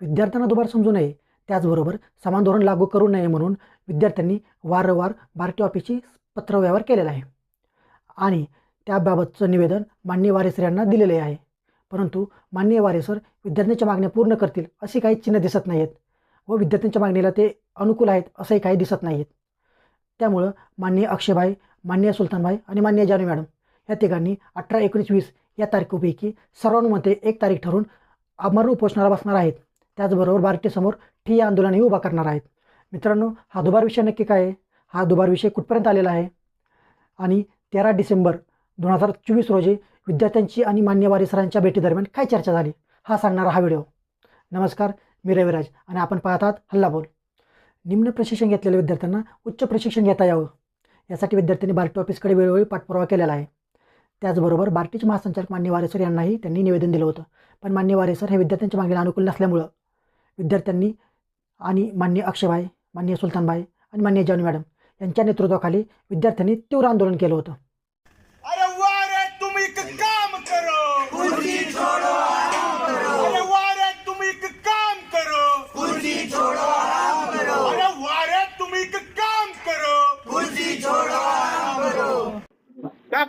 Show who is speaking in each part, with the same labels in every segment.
Speaker 1: विद्यार्थ्यांना दुबार समजू नये. त्याचबरोबर समान धोरण लागू करू नये म्हणून विद्यार्थ्यांनी वारंवार भारतीय ऑफिसची पत्रव्यवहार केलेला आहे. आणि त्याबाबतचं निवेदन माननीय वारेसर यांना दिलेले आहे. परंतु माननीय वारेसर विद्यार्थ्यांच्या मागण्या पूर्ण करतील अशी काही चिन्ह दिसत नाही आहेत व विद्यार्थ्यांच्या मागणीला ते अनुकूल आहेत असंही काही दिसत नाही आहेत त्यामुळं मान्य अक्षयभाई माननीय सुलतानभाई आणि मान्य जानू मॅडम या तिघांनी अठरा एकोणीस वीस या तारखेपैकी सर्वांमध्ये एक तारीख ठरवून अमर उपोषणाला बसणार आहेत. त्याचबरोबर बार्टीसमोर ठिय्या आंदोलनही उभा करणार आहेत. मित्रांनो हा दुबार विषय नक्की काय आहे? हा दुबार विषय कुठपर्यंत आलेला आहे? आणि तेरा डिसेंबर दोन हजार चोवीस रोजी विद्यार्थ्यांची आणि मान्यवारी सरांच्या भेटीदरम्यान काय चर्चा झाली? हा सांगणारा हा व्हिडिओ. नमस्कार मी रविराज आणि आपण पाहत आहात हल्ला बोल. निम्न प्रशिक्षण घेतलेल्या विद्यार्थ्यांना उच्च प्रशिक्षण घेता यावं. यासाठी विद्यार्थ्यांनी बार्टी ऑफिसकडे वेळोवेळी पाठपुरावा केलेला आहे. त्याचबरोबर बार्टीचे महासंचालक मान्य वारेसर यांनाही त्यांनी निवेदन दिलं होतं. पण मान्य वारेसर हे विद्यार्थ्यांच्या मागणीला अनुकूल नसल्यामुळं विद्यार्थ्यांनी आणि मान्य अक्षयभाई मान्य सुलतानभाई आणि मान्य जानू मॅडम यांच्या नेतृत्वाखाली विद्यार्थ्यांनी तीव्र आंदोलन केलं होतं.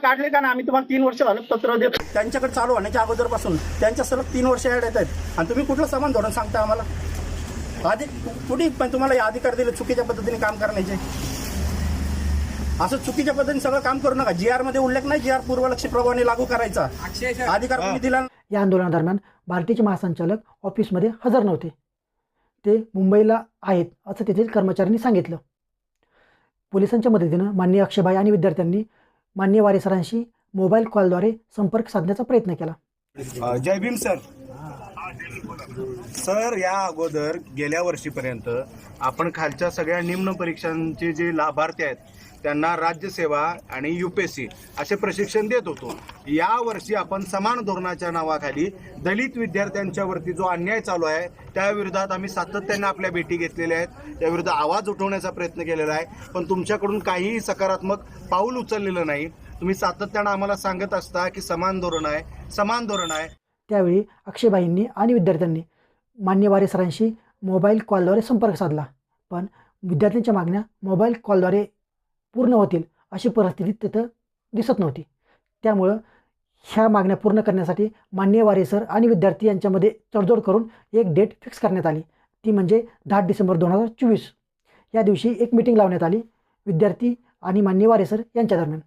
Speaker 2: काढले का ना आम्ही तुम्हाला तीन वर्ष झालं पत्र देतो त्यांच्याकडे चालू होण्याच्या अगोदरपासून त्यांच्या सलग तीन वर्ष ऍड येत आहेत. आणि तुम्ही कुठलं समान धोरण सांगता आम्हाला? आधी कुठे पण तुम्हाला हे अधिकार दिले चुकीच्या पद्धतीने काम करण्याचे? असं चुकीच्या पद्धतीने सगळं काम करू नका. जी आरमध्ये उल्लेख नाही जी आर पूर्वलक्षी प्रभावाने लागू करायचा. अधिकार तुम्ही दिला
Speaker 1: या आंदोलनादरम्यान बार्टीचे महासंचालक ऑफिसमध्ये हजर नव्हते. ते मुंबईला आहेत असं तेथील कर्मचाऱ्यांनी सांगितलं. पोलिसांच्या मदतीनं मान्य अक्षयभाई आणि विद्यार्थ्यांनी मान्य वारेसरांशी मोबाईल कॉलद्वारे संपर्क साधण्याचा प्रयत्न केला.
Speaker 3: जय भीम सर. सर या अगोदर गेल्या वर्षीपर्यंत आपण खालच्या सगळ्या निम्न परीक्षांचे जे लाभार्थी आहेत त्यांना राज्यसेवा आणि यू पी एस सी असे प्रशिक्षण देत होतो. या वर्षी आपण समान धोरणाच्या नावाखाली दलित विद्यार्थ्यांच्यावरती जो अन्याय चालू आहे त्याविरोधात आम्ही सातत्याने आपल्या भेटी घेतलेल्या आहेत. त्याविरुद्ध आवाज उठवण्याचा प्रयत्न केलेला आहे. पण तुमच्याकडून काहीही सकारात्मक पाऊल उचललेलं नाही. तुम्ही सातत्यानं आम्हाला सांगत असता की समान धोरण आहे समान धोरण आहे.
Speaker 1: त्यावेळी अक्षयबाईंनी आणि विद्यार्थ्यांनी मान्य वारेसरांशी मोबाईल कॉलद्वारे संपर्क साधला. पण विद्यार्थ्यांच्या मागण्या मोबाईल कॉलद्वारे पूर्ण होतील अशी परिस्थिती तिथं दिसत नव्हती. त्यामुळं ह्या मागण्या पूर्ण करण्यासाठी मान्य वारेसर आणि विद्यार्थी यांच्यामध्ये तडजोड करून एक डेट फिक्स करण्यात आली. ती म्हणजे दहा डिसेंबर दोन हजार चोवीस. या दिवशी एक मिटिंग लावण्यात आली विद्यार्थी आणि मान्य वारेसर यांच्या दरम्यान.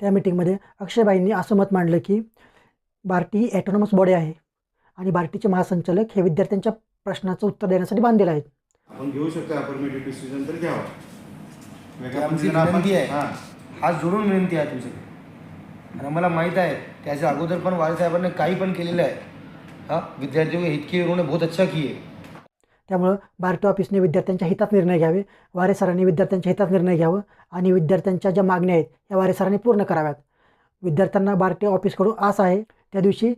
Speaker 1: त्या मिटिंगमध्ये अक्षयबाईंनी असं मत मांडलं की बार्टी ही ॲटोनॉमस बॉडी आहे. आणि बार्टीचे महासंचालक हे विद्यार्थ्यांच्या प्रश्नाचं उत्तर देण्यासाठी बांधलेले आहेत.
Speaker 3: आपण घेऊ शकतो अफर्मेटिव्ह डिसिजन तर घ्यावा.
Speaker 4: आमची
Speaker 3: आपण-
Speaker 4: विनंती आहे.
Speaker 3: हां.
Speaker 4: जोडून विनंती आहे तुमच्याकडे आणि आम्हाला माहीत आहे त्याच्या अगोदर पण वाले साहेबांनी काही पण केलेलं आहे. हां विद्यार्थियों के हित के उन्होंने बहुत अच्छा किए
Speaker 1: त्यामुळं बार्टी ऑफिसने विद्यार्थ्यांच्या हितात निर्णय घ्यावे वारे सरांनी विद्यार्थ्यांच्या हितात निर्णय घ्यावं आणि विद्यार्थ्यांच्या ज्या मागण्या आहेत या वारे सरांनी पूर्ण कराव्यात. विद्यार्थ्यांना बार्टी ऑफिसकडून आस आहे त्या दिवशी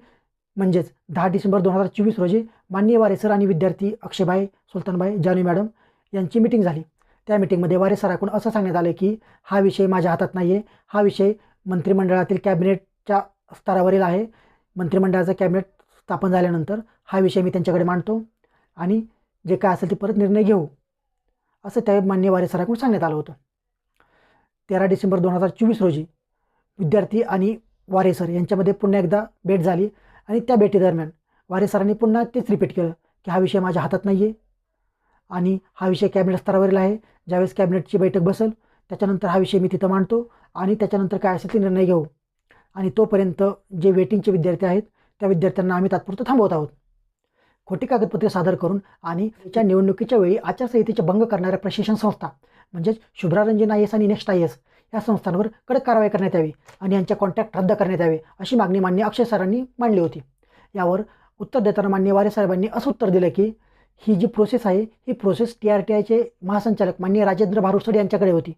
Speaker 1: म्हणजेच दहा डिसेंबर दोन हजार चोवीस रोजी माननीय वारेसर आणि विद्यार्थी अक्षयभाई सुलतानभाई जानवी मॅडम यांची मिटिंग झाली. त्या मिटिंगमध्ये वारे सराकडून असं सांगण्यात आलं की हा विषय माझ्या हातात नाही आहे हा विषय मंत्रिमंडळातील कॅबिनेटच्या स्तरावरील आहे. मंत्रिमंडळाचं कॅबिनेट स्थापन झाल्यानंतर हा विषय मी त्यांच्याकडे मांडतो आणि जे काय असेल ते परत निर्णय घेऊ असं त्या मान्य वारे सराकडून सांगण्यात आलं होतं. तेरा डिसेंबर दोन हजार चोवीस रोजी विद्यार्थी आणि वारे सर यांच्यामध्ये पुन्हा एकदा भेट झाली. आणि त्या भेटीदरम्यान वारे सरांनी पुन्हा तेच रिपीट केलं की हा विषय माझ्या हातात नाही आहे आणि हा विषय कॅबिनेट स्तरावरील आहे ज्यावेळेस कॅबिनेटची बैठक बसेल त्याच्यानंतर हा विषय मी तिथं मांडतो आणि त्याच्यानंतर काय असेल ते निर्णय घेऊ. आणि तोपर्यंत जे वेटिंगचे विद्यार्थी आहेत त्या विद्यार्थ्यांना आम्ही तात्पुरतं थांबवत आहोत. खोटी कागदपत्रे सादर करून आणि त्या निवडणुकीच्या वेळी आचारसंहितेचे भंग करणाऱ्या प्रशिक्षण संस्था म्हणजेच शुभ्रा रंजन आय एस आणि नेक्स्ट आय एस या संस्थांवर कडक कारवाई करण्यात यावी आणि यांच्या कॉन्ट्रॅक्ट रद्द करण्यात यावे अशी मागणी मान्य अक्षय सरांनी मांडली होती. यावर उत्तर देताना मान्य वारे साहेबांनी असं उत्तर दिलं की ही जी प्रोसेस आहे ही प्रोसेस टी आर टी आयचे महासंचालक मान्य राजेंद्र भारुसड यांच्याकडे होती.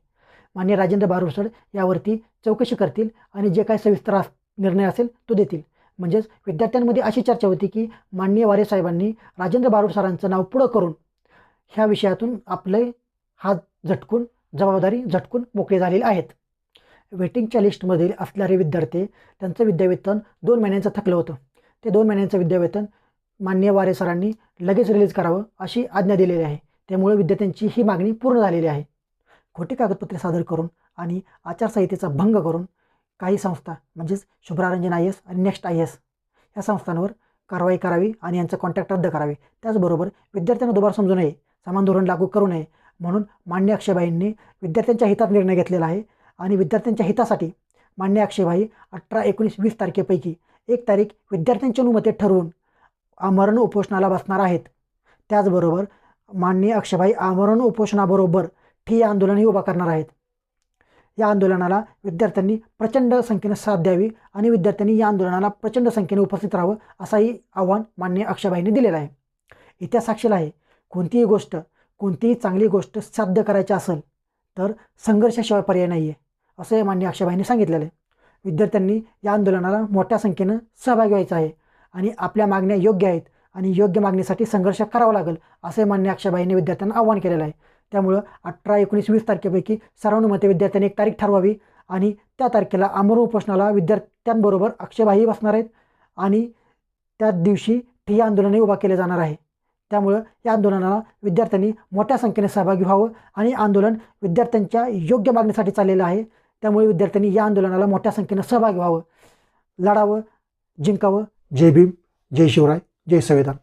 Speaker 1: मान्य राजेंद्र भारुसड यावरती चौकशी करतील आणि जे काय सविस्तर निर्णय असेल तो देतील. म्हणजेच विद्यार्थ्यांमध्ये अशी चर्चा होती की माननीय वारे साहेबांनी राजेंद्र बारुड सरांचं नाव पुढं करून ह्या विषयातून आपले हात झटकून जबाबदारी झटकून मोकळे झालेले आहेत. वेटिंगच्या लिस्टमधील असणारे विद्यार्थी त्यांचं विद्यावेतन दोन महिन्यांचं थकलं होतं. ते दोन महिन्यांचं विद्यावेतन मान्य वारे सरांनी लगेच रिलीज करावं अशी आज्ञा दिलेली आहे. त्यामुळे विद्यार्थ्यांची ही मागणी पूर्ण झालेली आहे. खोटी कागदपत्रे सादर करून आणि आचारसंहितेचा भंग करून काही संस्था म्हणजेच शुभ्रारंजन आय एस आणि नेक्स्ट आय एस या संस्थांवर कारवाई करावी आणि यांचं कॉन्टॅक्ट रद्द करावे. त्याचबरोबर विद्यार्थ्यांना दुबार समजू नये समान धोरण लागू करू नये म्हणून मान्य अक्षयबाईंनी विद्यार्थ्यांच्या हितात निर्णय घेतलेला आहे आणि विद्यार्थ्यांच्या हितासाठी मान्य अक्षयबाई अठरा एकोणीस वीस तारखेपैकी एक तारीख विद्यार्थ्यांच्या अनुमते ठरवून आमरण उपोषणाला बसणार आहेत. त्याचबरोबर माननीय अक्षयबाई आमरण उपोषणाबरोबर ठिय्या आंदोलनही उभा करणार आहेत. या आंदोलनाला विद्यार्थ्यांनी प्रचंड संख्येने साथ द्यावी आणि विद्यार्थ्यांनी या आंदोलनाला प्रचंड संख्येने उपस्थित राहावं असाही आव्हान मान्य अक्षयबाईंनी दिलेलं आहे. इतिहास साक्षीला आहे. कोणतीही गोष्ट कोणतीही चांगली गोष्ट साध्य करायची असेल तर संघर्षाशिवाय पर्याय नाही आहे असं या मान्य अक्षयबाईंनी सांगितलेलं आहे. विद्यार्थ्यांनी या आंदोलनाला मोठ्या संख्येनं सहभागी व्हायचं आहे आणि आपल्या मागण्या योग्य आहेत आणि योग्य मागणीसाठी संघर्ष करावा लागेल असे मान्य अक्षयबाईंनी विद्यार्थ्यांना आव्हान केलेलं आहे. त्यामुळं अठरा एकोणीस वीस तारखेपैकी सर्वानुमते विद्यार्थ्यांनी एक तारीख ठरवावी आणि त्या तारखेला अमर उपोषणाला विद्यार्थ्यांबरोबर अक्षयबाही बसणार आहेत आणि त्या दिवशी ठिय्या आंदोलनही उभा केले जाणार आहे. त्यामुळं या आंदोलनाला विद्यार्थ्यांनी मोठ्या संख्येने सहभागी व्हावं आणि आंदोलन विद्यार्थ्यांच्या योग्य मागणीसाठी चाललेलं आहे. त्यामुळे विद्यार्थ्यांनी या आंदोलनाला मोठ्या संख्येनं सहभागी व्हावं. लढावं जिंकावं. जय भीम जय शिवराय जय संविधान.